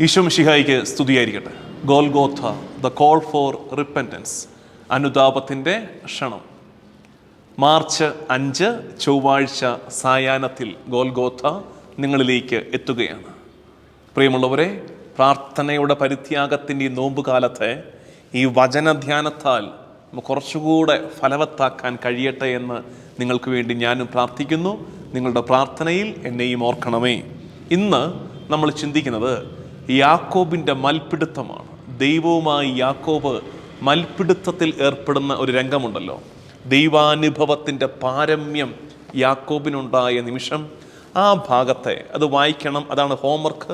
ഈശോ മിഷിഹായിക്ക് സ്തുതിയായിരിക്കട്ടെ. Golgotha the call for repentance അനുതാപത്തിന്റെ ക്ഷണം. മാർച്ച് അഞ്ച് ചൊവ്വാഴ്ച സായാഹ്നത്തിൽ ഗോൽഗോഥ നിങ്ങളിലേക്ക് എത്തുകയാണ്. പ്രിയമുള്ളവരെ പ്രാർത്ഥനയുടെ പരിത്യാഗത്തിന്റെ ഈ നോമ്പുകാലത്തെ ഈ വചനധ്യാനത്താൽ കുറച്ചുകൂടെ ഫലവത്താക്കാൻ കഴിയട്ടെ എന്ന് നിങ്ങൾക്ക് വേണ്ടി ഞാനും പ്രാർത്ഥിക്കുന്നു. നിങ്ങളുടെ പ്രാർത്ഥനയിൽ എന്നെയും ഓർക്കണമേ. ഇന്ന് നമ്മൾ ചിന്തിക്കുന്നത് യാക്കോബിന്റെ മൽപ്പിടുത്തമാണ് ദൈവവുമായി യാക്കോബ് മൽപ്പിടുത്തത്തിൽ ഏർപ്പെടുന്ന ഒരു രംഗമുണ്ടല്ലോ. ദൈവാനുഭവത്തിന്റെ പാരമ്യം യാക്കോബിനുണ്ടായ നിമിഷം ആ ഭാഗത്തെ അത് വായിക്കണം. അതാണ് ഹോംവർക്ക്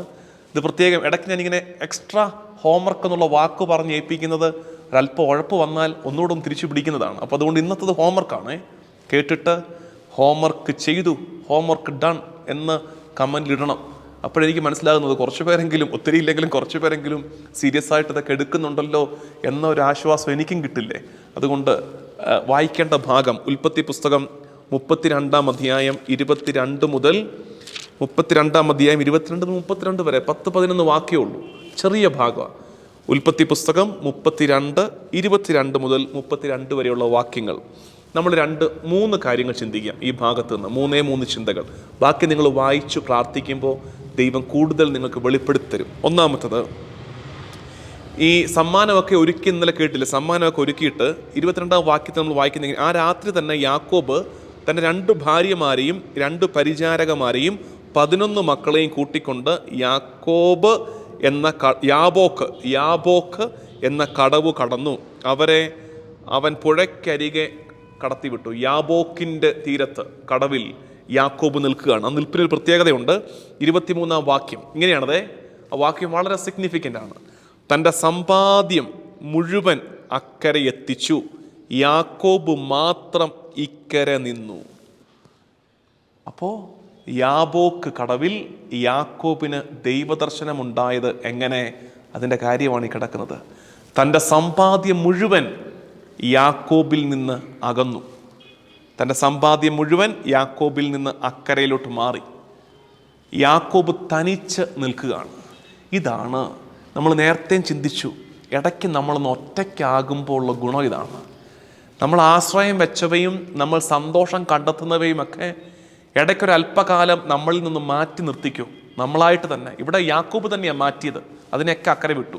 ഇത് പ്രത്യേകം ഇടയ്ക്ക് ഞാനിങ്ങനെ എക്സ്ട്രാ ഹോംവർക്ക് എന്നുള്ള വാക്ക് പറഞ്ഞ് ഏൽപ്പിക്കുന്നത് ഒരല്പം ഉഴപ്പ് വന്നാൽ ഒന്നുകൂടെ ഒന്ന് തിരിച്ചു പിടിക്കുന്നതാണ്. അപ്പോൾ അതുകൊണ്ട് ഇന്നത്തത് ഹോംവർക്കാണ് കേട്ടിട്ട് ഹോംവർക്ക് ചെയ്തു ഹോംവർക്ക് ഡൺ എന്ന് കമന്റിലിടണം അപ്പോഴെനിക്ക് മനസ്സിലാകുന്നത് കുറച്ച് പേരെങ്കിലും ഒത്തിരി ഇല്ലെങ്കിലും കുറച്ച് പേരെങ്കിലും സീരിയസ് ആയിട്ട് ഇതൊക്കെ എടുക്കുന്നുണ്ടല്ലോ എന്ന ഒരു ആശ്വാസം എനിക്കും കിട്ടില്ലേ? അതുകൊണ്ട് വായിക്കേണ്ട ഭാഗം ഉൽപ്പത്തി പുസ്തകം മുപ്പത്തിരണ്ടാം അധ്യായം ഇരുപത്തിരണ്ട് മുതൽ മുപ്പത്തിരണ്ടാം അധ്യായം ഇരുപത്തിരണ്ട് മുപ്പത്തിരണ്ട് വരെ പത്ത് പതിനൊന്ന് വാക്കേ ഉള്ളൂ. ചെറിയ ഭാഗമാണ് ഉൽപ്പത്തി പുസ്തകം മുപ്പത്തിരണ്ട് ഇരുപത്തിരണ്ട് മുതൽ മുപ്പത്തിരണ്ട് വരെയുള്ള വാക്യങ്ങൾ. നമ്മൾ രണ്ട് മൂന്ന് കാര്യങ്ങൾ ചിന്തിക്കാം ഈ ഭാഗത്ത് നിന്ന്. മൂന്നേ മൂന്ന് ചിന്തകൾ. ബാക്കി നിങ്ങൾ വായിച്ചു പ്രാർത്ഥിക്കുമ്പോൾ ദൈവം കൂടുതൽ നിങ്ങൾക്ക് വെളിപ്പെടുത്തി തരും ഒന്നാമത്തത് ഈ സമ്മാനമൊക്കെ ഒരുക്കി ഇന്നലെ കേട്ടില്ല? സമ്മാനമൊക്കെ ഒരുക്കിയിട്ട് ഇരുപത്തിരണ്ടാം വാക്യത്തിൽ നമ്മൾ വായിക്കുന്നെങ്കിൽ ആ രാത്രി തന്നെ യാക്കോബ് തന്റെ രണ്ട് ഭാര്യമാരെയും രണ്ട് പരിചാരകമാരെയും പതിനൊന്ന് മക്കളെയും കൂട്ടിക്കൊണ്ട് യാക്കോബ് എന്ന ക- യാബോക്ക് യാബോക്ക് എന്ന കടവ് കടന്നു. അവരെ അവൻ പുഴയ്ക്കരികെ കടത്തിവിട്ടു. യാബോക്കിന്റെ തീരത്ത് കടവിൽ. യാക്കോബ് നിൽക്കുകയാണ്. ആ നിൽപ്പിനൊരു പ്രത്യേകതയുണ്ട്. ഇരുപത്തിമൂന്നാം വാക്യം. ഇങ്ങനെയാണതേ. ആ വാക്യം വളരെ സിഗ്നിഫിക്കന്റ് ആണ്. തന്റെ സമ്പാദ്യം മുഴുവൻ അക്കരെ എത്തിച്ചു. യാക്കോബ് മാത്രം ഇക്കരെ നിന്നു. അപ്പോൾ യാബോക്ക് കടവിൽ യാക്കോബിന് ദൈവദർശനമുണ്ടായത് എങ്ങനെ? അതിന്റെ കാര്യമാണ് ഈ കിടക്കുന്നത്. തന്റെ സമ്പാദ്യം മുഴുവൻ യാക്കോബിൽ നിന്ന് അകന്നു. തന്റെ സമ്പാദ്യം മുഴുവൻ യാക്കോബിൽ നിന്ന് അക്കരയിലോട്ട് മാറി. യാക്കോബ് തനിച്ച് നിൽക്കുകയാണ്. ഇതാണ് നമ്മൾ നേരത്തെയും ചിന്തിച്ചു. ഇടയ്ക്ക് നമ്മളൊന്ന് ഒറ്റയ്ക്കാകുമ്പോൾ ഉള്ള ഗുണം ഇതാണ്. നമ്മൾ ആശ്രയം വെച്ചവയും നമ്മൾ സന്തോഷം കണ്ടെത്തുന്നവയുമൊക്കെ ഇടയ്ക്കൊരു അല്പകാലം നമ്മളിൽ നിന്ന് മാറ്റി നിർത്തിക്കും. നമ്മളായിട്ട് തന്നെ. ഇവിടെ യാക്കൂബ് തന്നെയാണ് മാറ്റിയത്. അതിനെയൊക്കെ അക്കരെ വിട്ടു.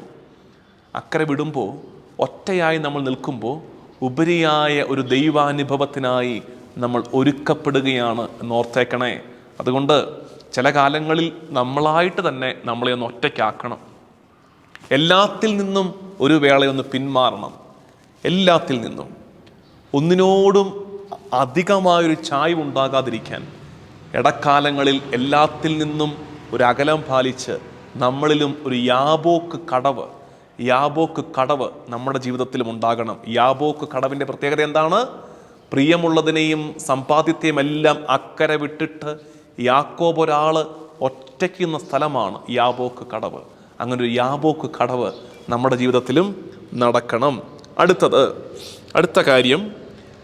അക്കരെ വിടുമ്പോൾ ഒറ്റയായി നമ്മൾ നിൽക്കുമ്പോൾ ഉപരിയായ ഒരു ദൈവാനുഭവത്തിനായി നമ്മൾ ഒരുക്കപ്പെടുകയാണ് എന്നോർത്തേക്കണേ. അതുകൊണ്ട് ചില കാലങ്ങളിൽ നമ്മളായിട്ട് തന്നെ നമ്മളെ ഒന്ന് ഒറ്റയ്ക്കാക്കണം. എല്ലാത്തിൽ നിന്നും ഒരു വേളയൊന്ന് പിന്മാറണം. എല്ലാത്തിൽ നിന്നും. ഒന്നിനോടും അധികമായൊരു ചായ്വ് ഉണ്ടാകാതിരിക്കാൻ ഇടക്കാലങ്ങളിൽ എല്ലാത്തിൽ നിന്നും ഒരു അകലം പാലിച്ച് നമ്മളിലും ഒരു യാബോക്ക് കടവ് യാബോക്ക് കടവ് നമ്മുടെ ജീവിതത്തിലും ഉണ്ടാകണം. യാബോക്ക് കടവിന്റെ പ്രത്യേകത എന്താണ്? പ്രിയമുള്ളതിനെയും സമ്പാദ്യത്തെയും എല്ലാം അക്കരെ വിട്ടിട്ട് യാക്കോബ് ഒരാൾ ഒറ്റയ്ക്കുന്ന സ്ഥലമാണ് യാബോക്ക് കടവ്. അങ്ങനെ ഒരു യാബോക്ക് കടവ് നമ്മുടെ ജീവിതത്തിലും നടക്കണം. അടുത്തത് അടുത്ത കാര്യം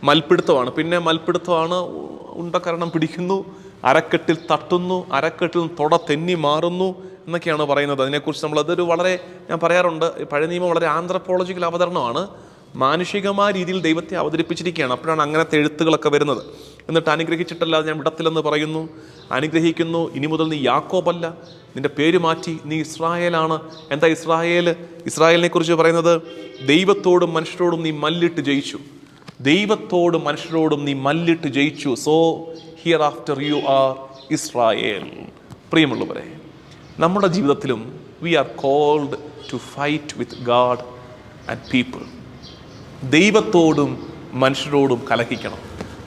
മൽപ്പിടുത്തമാണ്. പിന്നെ മൽപ്പിടുത്തമാണ് ഉണ്ടക്കരണം പിടിക്കുന്നു അരക്കെട്ടിൽ തട്ടുന്നു അരക്കെട്ടിൽ തൊട തെന്നി മാറുന്നു. എന്നൊക്കെയാണ് പറയുന്നത്. അതിനെക്കുറിച്ച് നമ്മൾ അതൊരു വളരെ ഞാൻ പറയാറുണ്ട്. പഴയ നിയമം വളരെ ആന്ത്രപ്പോളജിക്കൽ അവതരണമാണ്. മാനുഷികമായ രീതിയിൽ ദൈവത്തെ അവതരിപ്പിച്ചിരിക്കുകയാണ്. അപ്പോഴാണ് അങ്ങനത്തെ എഴുത്തുകളൊക്കെ വരുന്നത്. എന്നിട്ട് അനുഗ്രഹിച്ചിട്ടല്ലാതെ ഞാൻ വിടത്തില്ലെന്ന് പറയുന്നു. അനുഗ്രഹിക്കുന്നു. ഇനി മുതൽ നീ യാക്കോബല്ല. നിന്റെ പേര് മാറ്റി നീ ഇസ്രായേലാണ്. എന്താ ഇസ്രായേൽ? ഇസ്രായേലിനെ കുറിച്ച് പറയുന്നത് ദൈവത്തോടും മനുഷ്യരോടും നീ മല്ലിട്ട് ജയിച്ചു. ദൈവത്തോടും മനുഷ്യരോടും നീ മല്ലിട്ട് ജയിച്ചു. So here after you are Israel പ്രിയമുള്ളവരെ നമ്മുടെ ജീവിതത്തിലും we are called to fight with God and people ദൈവത്തോടും മനുഷ്യരോടും കലഹിക്കണം.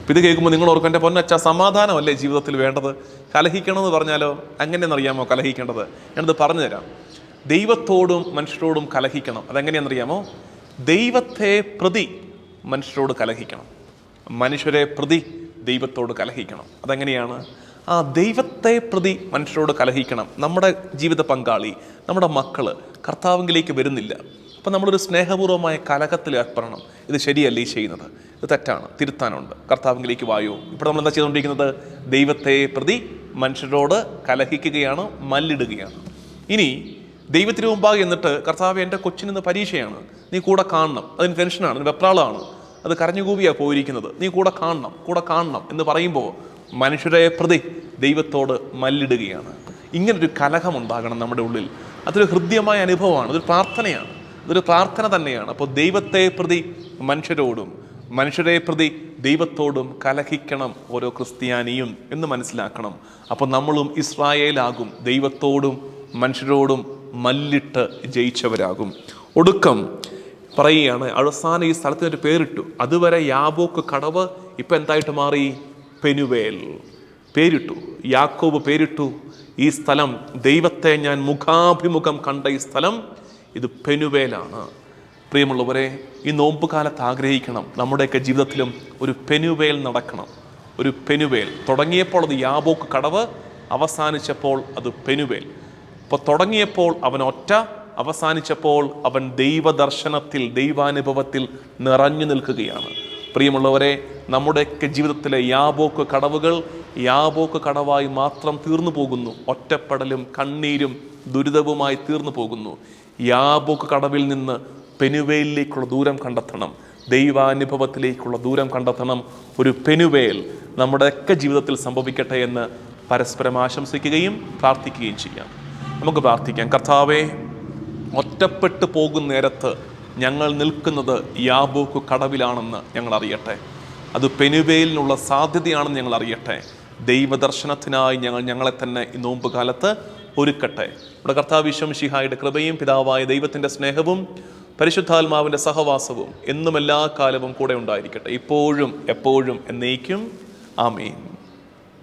ഇത് കേൾക്കുമ്പോൾ നിങ്ങൾ ഓർക്കും എന്റെ പൊന്നച്ച സമാധാനമല്ലേ ജീവിതത്തിൽ വേണ്ടത്? കലഹിക്കണമെന്ന് പറഞ്ഞാലോ? അങ്ങനെയെന്നറിയാമോ കലഹിക്കേണ്ടത്? ഞാനത് പറഞ്ഞു തരാം ദൈവത്തോടും മനുഷ്യരോടും കലഹിക്കണം. അതെങ്ങനെയാണെന്നറിയാമോ ദൈവത്തെ പ്രതി മനുഷ്യരോട് കലഹിക്കണം. മനുഷ്യരെ പ്രതി ദൈവത്തോട് കലഹിക്കണം. അതെങ്ങനെയാണ്? ആ ദൈവത്തെ പ്രതി മനുഷ്യരോട് കലഹിക്കണം. നമ്മുടെ ജീവിത പങ്കാളി നമ്മുടെ മക്കൾ കർത്താവിലേക്ക് വരുന്നില്ല. അപ്പം നമ്മളൊരു സ്നേഹപൂർവമായ കലഹത്തിൽ ഏർപ്പെടണം. ഇത് ശരിയല്ല ഈ ചെയ്യുന്നത്? ഇത് തെറ്റാണ്. തിരുത്താനുണ്ട്. കർത്താവിലേക്ക് വായോ. ഇപ്പോൾ നമ്മൾ എന്താ ചെയ്തുകൊണ്ടിരിക്കുന്നത്? ദൈവത്തെ പ്രതി മനുഷ്യരോട് കലഹിക്കുകയാണ് മല്ലിടുകയാണ്. ഇനി ദൈവത്തിന് മുമ്പാകെ എന്നിട്ട് കർത്താവ് എന്റെ കൊച്ചിനിന്ന് പരീക്ഷയാണ്. നീ കൂടെ കാണണം. അതിന് ടെൻഷനാണ് വെപ്രാളമാണ്. അത് കരഞ്ഞുകൂവിയാണ് പോയിരിക്കുന്നത്. നീ കൂടെ കാണണം. കൂടെ കാണണം എന്ന് പറയുമ്പോൾ മനുഷ്യരെ പ്രതി ദൈവത്തോട് മല്ലിടുകയാണ്. ഇങ്ങനൊരു കലഹമുണ്ടാകണം നമ്മുടെ ഉള്ളിൽ. അതൊരു ഹൃദ്യമായ അനുഭവമാണ് അതൊരു പ്രാർത്ഥനയാണ് അതൊരു പ്രാർത്ഥന തന്നെയാണ്. അപ്പോൾ ദൈവത്തെ പ്രതി മനുഷ്യരോടും മനുഷ്യരെ പ്രതി ദൈവത്തോടും കലഹിക്കണം ഓരോ ക്രിസ്ത്യാനിയും എന്ന് മനസ്സിലാക്കണം. അപ്പോൾ നമ്മളും ഇസ്രായേലാകും ദൈവത്തോടും മനുഷ്യരോടും മല്ലിട്ട് ജയിച്ചവരാകും. ഒടുക്കം പറയുകയാണ് അവസാനം ഈ സ്ഥലത്തിനൊരു പേരിട്ടു. അതുവരെ യാബോക്ക് കടവ് ഇപ്പം എന്തായിട്ട് മാറി? പെനുവേൽ. പേരിട്ടു യാക്കോബ് പേരിട്ടു. ഈ സ്ഥലം ദൈവത്തെ ഞാൻ മുഖാഭിമുഖം കണ്ട ഈ സ്ഥലം ഇത് പെനുവേലാണ്. പ്രിയമുള്ളവരെ ഈ നോമ്പ് കാലത്ത് ആഗ്രഹിക്കണം. നമ്മുടെയൊക്കെ ജീവിതത്തിലും ഒരു പെനുവേൽ നടക്കണം. ഒരു പെനുവേൽ. തുടങ്ങിയപ്പോൾ അത് യാബോക്ക് കടവ് അവസാനിച്ചപ്പോൾ അത് പെനുവേൽ. അപ്പോൾ തുടങ്ങിയപ്പോൾ അവൻ ഒറ്റ അവസാനിച്ചപ്പോൾ അവൻ ദൈവദർശനത്തിൽ ദൈവാനുഭവത്തിൽ നിറഞ്ഞു നിൽക്കുകയാണ്. പ്രിയമുള്ളവരെ നമ്മുടെയൊക്കെ ജീവിതത്തിലെ യാബോക്ക് കടവുകൾ യാബോക്ക് കടവായി മാത്രം തീർന്നു പോകുന്നു. ഒറ്റപ്പെടലും കണ്ണീരും ദുരിതവുമായി തീർന്നു പോകുന്നു. യാബോക്ക് കടവിൽ നിന്ന് പെനുവേലിലേക്കുള്ള ദൂരം കണ്ടെത്തണം. ദൈവാനുഭവത്തിലേക്കുള്ള ദൂരം കണ്ടെത്തണം. ഒരു പെനുവേൽ നമ്മുടെയൊക്കെ ജീവിതത്തിൽ സംഭവിക്കട്ടെ എന്ന് പരസ്പരം ആശംസിക്കുകയും പ്രാർത്ഥിക്കുകയും ചെയ്യാം. നമുക്ക് പ്രാർത്ഥിക്കാം. കർത്താവെ ഒറ്റപ്പെട്ടു പോകുന്ന നേരത്ത് ഞങ്ങൾ നിൽക്കുന്നത് യാബോക്ക് കടവിലാണെന്ന് ഞങ്ങൾ അറിയട്ടെ. അത് പെനുവേലിനുള്ള സാധ്യതയാണെന്ന് ഞങ്ങൾ അറിയട്ടെ. ദൈവദർശനത്തിനായി ഞങ്ങൾ ഞങ്ങളെ തന്നെ ഈ നോമ്പ് കാലത്ത് ഒരുക്കട്ടെ നമ്മുടെ കർത്താവിശ്വം ഷിഹായുടെ കൃപയും പിതാവായ ദൈവത്തിന്റെ സ്നേഹവും പരിശുദ്ധാത്മാവിന്റെ സഹവാസവും എന്നും എല്ലാ കാലവും കൂടെ ഉണ്ടായിരിക്കട്ടെ. ഇപ്പോഴും എപ്പോഴും എന്നേക്കും. ആമീൻ.